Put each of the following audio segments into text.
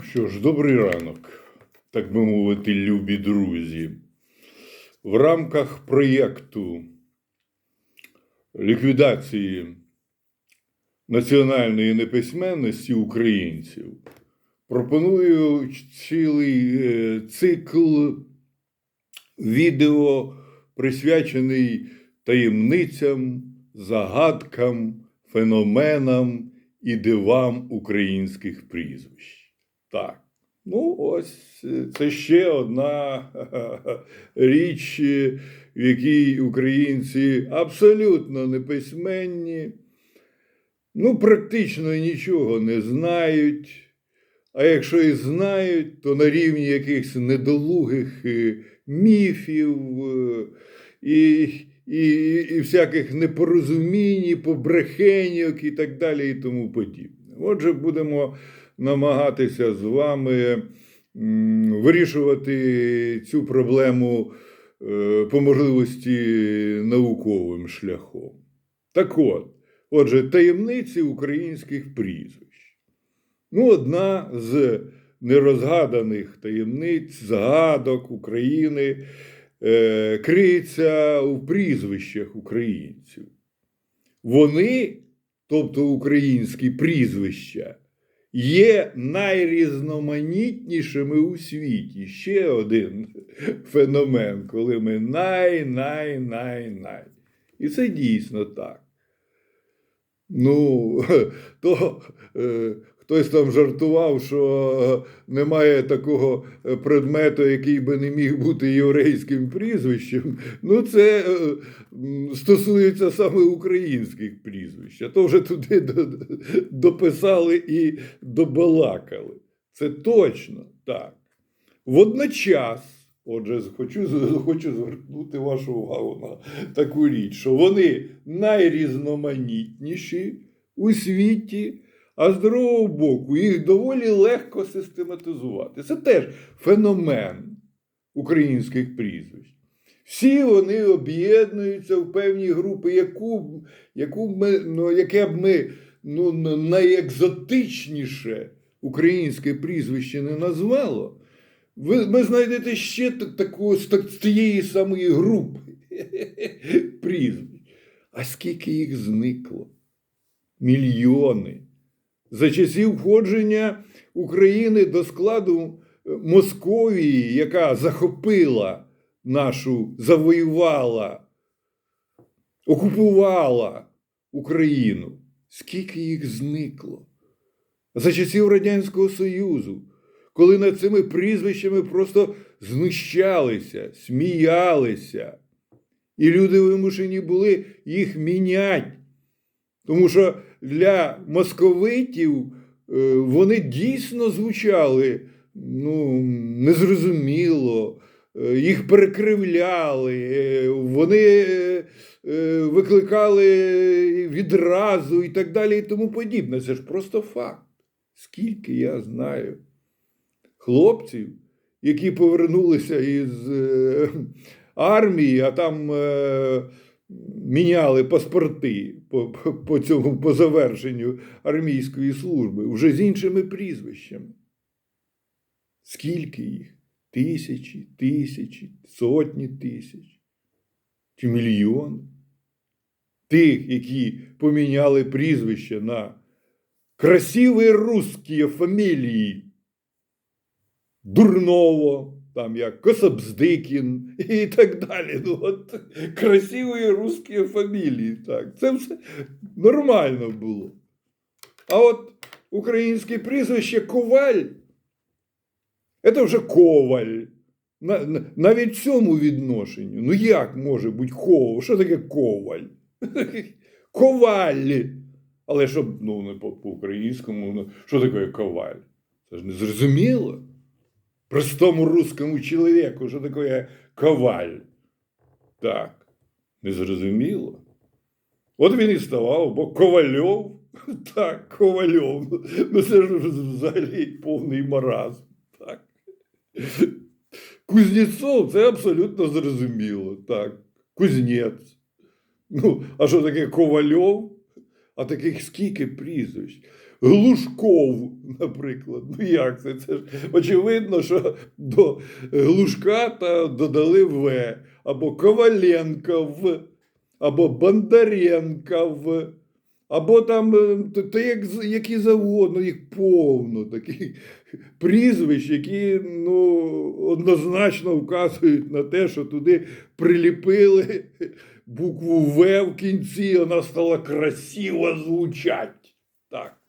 Що ж, добрий ранок, так би мовити, любі друзі. В рамках проєкту ліквідації національної неписьменності українців пропоную цілий е, цикл відео, присвячений таємницям, загадкам, феноменам і дивам українських прізвищ. Так. Ну, ось е, це ще одна річ, е, в якій українці абсолютно неписьменні, ну, практично нічого не знають. А якщо і знають, то на рівні якихось недолугих е, міфів і, і, і всяких непорозумінь, побрехеньок і так далі, і тому подібне. Отже, будемо намагатися з вами вирішувати цю проблему е, по можливості науковим шляхом. Так от, отже, таємниці українських прізвищ. Ну, одна з нерозгаданих таємниць, згадок України е, криється у прізвищах українців. Вони, тобто українські прізвища, є найрізноманітнішими у світі. Ще один феномен, коли ми най-най-най-най. І це дійсно так. Ну, то е, хтось там жартував, що е, немає такого е, предмету, який би не міг бути єврейським прізвищем. Ну, це е, стосується саме українських прізвищ. А то вже туди дописали і добалакали. Це точно так. Водночас, отже, хочу, хочу звернути вашу увагу на таку річ, що вони найрізноманітніші у світі, а з другого боку, їх доволі легко систематизувати. Це теж феномен українських прізвищ. Всі вони об'єднуються в певні групи, яку, яку ми, ну, яке б ми ну, найекзотичніше українське прізвище не назвало. Ви, ви знайдете ще таку з, тієї самої групи прізвищ. А скільки їх зникло? Мільйони. За часів входження України до складу е, Московії, яка захопила нашу, завоювала, окупувала Україну. Скільки їх зникло? За часів Радянського Союзу, коли над цими прізвищами просто знущалися, сміялися, і люди вимушені були їх міняти. Тому що для московитів е, вони дійсно звучали ну, незрозуміло, е, їх перекривляли, е, вони викликали відразу і так далі, і тому подібне. Це ж просто факт. Скільки я знаю хлопців, які повернулися із армії, а там міняли паспорти по, по, цьому по завершенню армійської служби вже з іншими прізвищами. Скільки їх? Тисячі, тисячі, сотні тисяч чи мільйони тих, які поміняли прізвище на красиві русські фамілії. Дурново, там як Кособздикін і так далі. Ну, от, красиві русські фамілії. Так. Це все нормально було. А от українське прізвище Коваль це вже коваль. На, на, навіть в цьому відношенню. Ну як може бути коваль? Що таке коваль? Коваль. Але щоб ну, не по- по-українському, ну, що таке коваль? Це ж не зрозуміло. Простому русскому чоловіку, що таке коваль. Так, незрозуміло. От він і ставав, бо Ковальов, так, Ковальов. Ну це ж взагалі повний маразм. Так. Кузнєцов це абсолютно зрозуміло. Так. Кузнець. Ну, а що таке Ковальов? А таких скільки прізвищ? Глушков, наприклад. Ну як це? Це ж очевидно, що до Глушка та додали В, або Коваленков, або Бондаренков, або там е, то, то як, які завгодно, їх повно таких прізвищ, які ну, однозначно вказують на те, що туди приліпили букву В в кінці, вона стала красиво звучать. Так.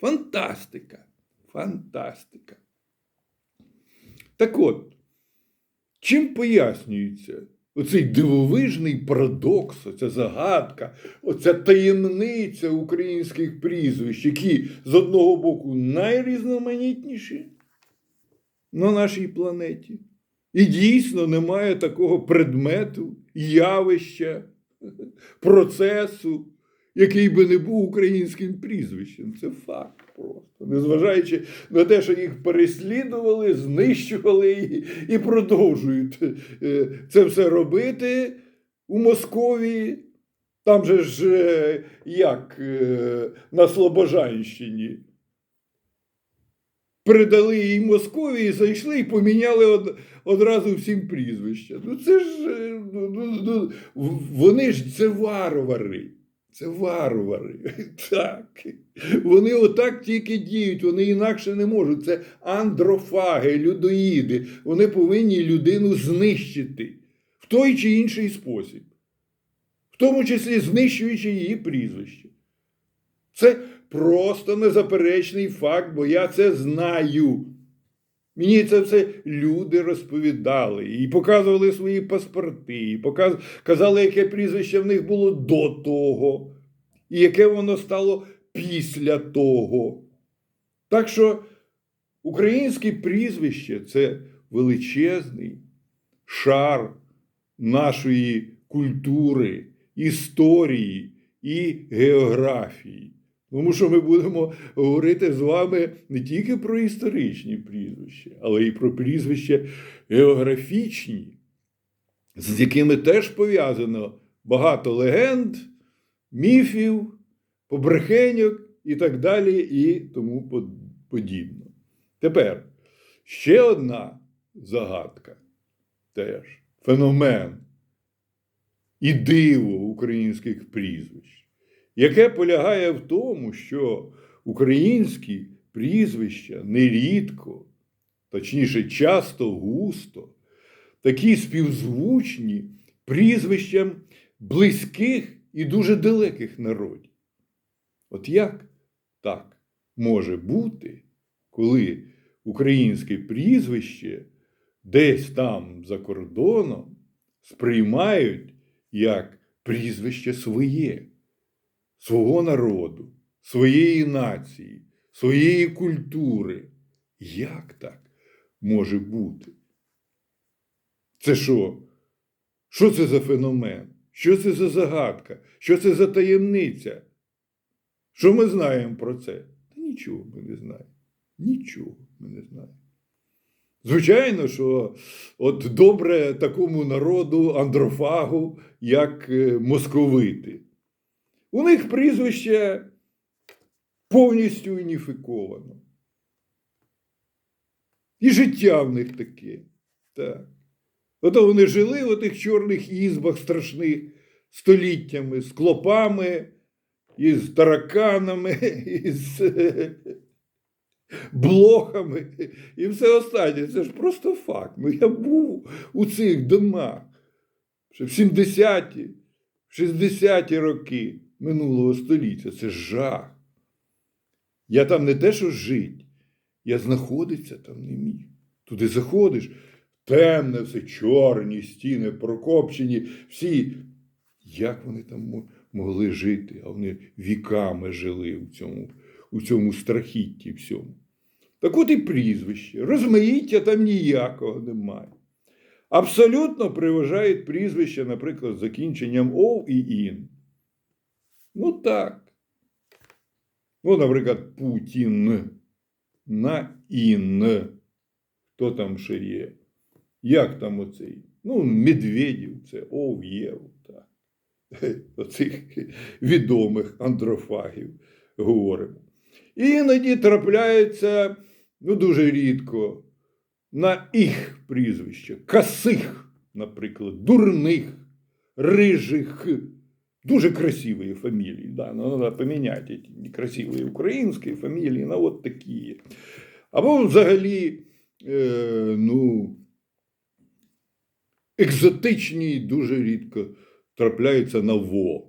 Фантастика. Фантастика. Так от, чим пояснюється оцей дивовижний парадокс, оця загадка, оця таємниця українських прізвищ, які з одного боку найрізноманітніші на нашій планеті. І дійсно немає такого предмету, явища, процесу, який би не був українським прізвищем. Це факт просто. Незважаючи на те, що їх переслідували, знищували і, і продовжують е, це все робити у Московії. Там же ж е, як е, на Слобожанщині. Передали їй Московії, зайшли і поміняли од, одразу всім прізвища. Ну це ж ну, ну, ну, вони ж це варвари. Це варвари. Так. Вони отак тільки діють, вони інакше не можуть. Це андрофаги, людоїди. Вони повинні людину знищити в той чи інший спосіб, в тому числі знищуючи її прізвище. Це просто незаперечний факт, бо я це знаю. Мені це все люди розповідали і показували свої паспорти, і показ... казали, яке прізвище в них було до того, і яке воно стало після того. Так що українське прізвище це величезний шар нашої культури, історії і географії. Тому що ми будемо говорити з вами не тільки про історичні прізвища, але й про прізвища географічні, з якими теж пов'язано багато легенд, міфів, побрехеньок і так далі, і тому под- подібно. Тепер ще одна загадка, теж феномен і диво українських прізвищ, яке полягає в тому, що українські прізвища нерідко, точніше, часто густо, такі співзвучні прізвищам близьких і дуже далеких народів. От як так може бути, коли українське прізвище десь там за кордоном сприймають як прізвище своє, свого народу, своєї нації, своєї культури? Як так може бути? Це що? Що це за феномен? Що це за загадка? Що це за таємниця? Що ми знаємо про це? Та нічого ми не знаємо. Нічого ми не знаємо. Звичайно, що от добре такому народу, андрофагу, як е, московити. У них прізвище повністю уніфіковано. І життя в них таке. Так. Ото вони жили в тих чорних ізбах страшних століттями, з клопами, із тараканами, е, блохами і все останнє. Це ж просто факт. Ну, я був у цих домах ще в 70-ті, 60-ті роки минулого століття. Це жах. Я там не те, що жить, я знаходитися там не міг. Туди заходиш, темне, все, чорні стіни, прокопчені, всі. Як вони там могли жити? А вони віками жили у цьому, у цьому страхітті всьому. Так от і прізвище. Розмаїття там ніякого немає. Абсолютно приважають прізвище, наприклад, закінченням ов і ін. Ну так. Ну, наприклад, Путін на ін. Хто там ще є? Як там оцей? Ну, Медведів, це ов єв. Так. Оцих відомих андрофагів говоримо. Іноді трапляється, ну дуже рідко, на їх прізвище. Касих, наприклад, дурних, рижих. Дуже красивые фамилии, да, но надо поменять эти некрасивые українські фамилии на от такі. Або взагалі, е, ну, екзотичні дуже рідко трапляються на во.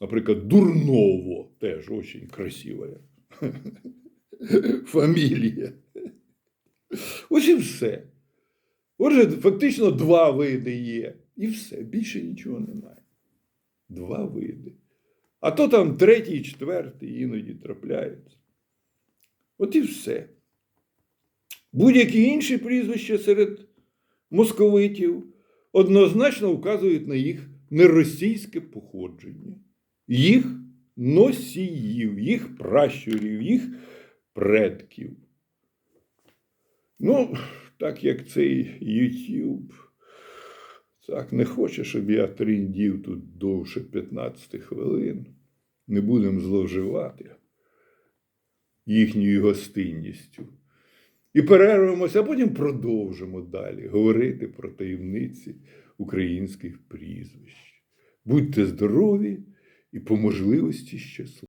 Наприклад, Дурново теж дуже красива фамілія. Ось і все. Отже, фактично два види є. І все, більше нічого немає. Два види. А то там третій, четвертий іноді трапляються. От і все. Будь-які інші прізвища серед московитів однозначно вказують на їх неросійське походження, їх носіїв, їх пращурів, їх предків. Ну, так як цей YouTube так не хоче, щоб я тріндів тут довше 15 хвилин. Не будемо зловживати їхньою гостинністю. І перервемося, а потім продовжимо далі говорити про таємниці українських прізвищ. Будьте здорові і по можливості щасливі.